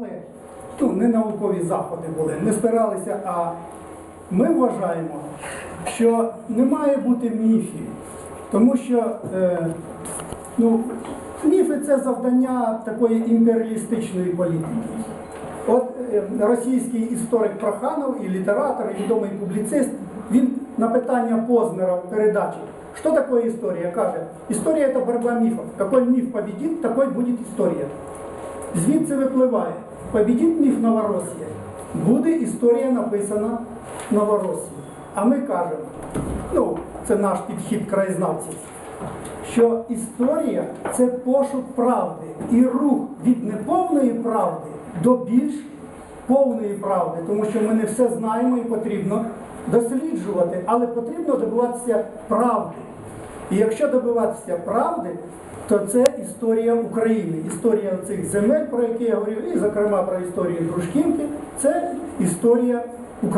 Але ну, не наукові заходи були, не спиралися, а ми вважаємо, що не має бути міфів, тому що е, ну, міфи це завдання такої імперіалістичної політики. От е, російський історик Проханов і літератор, і відомий публіцист, він на питання Познера в передачі, що таке історія, каже, історія це боротьба міфів. Какой міф победит, такой буде історія. Звідси випливає, победить міф Новоросія, буде історія написана Новоросії. А ми кажемо, ну, це наш підхід краєзнавців, що історія це пошук правди і рух від неповної правди до більш повної правди, тому що ми не все знаємо і потрібно досліджувати, але потрібно добиватися правди. І якщо добиватися правди, то це історія України, історія цих земель, про які я говорив, і зокрема про історію Дружківки, це історія України.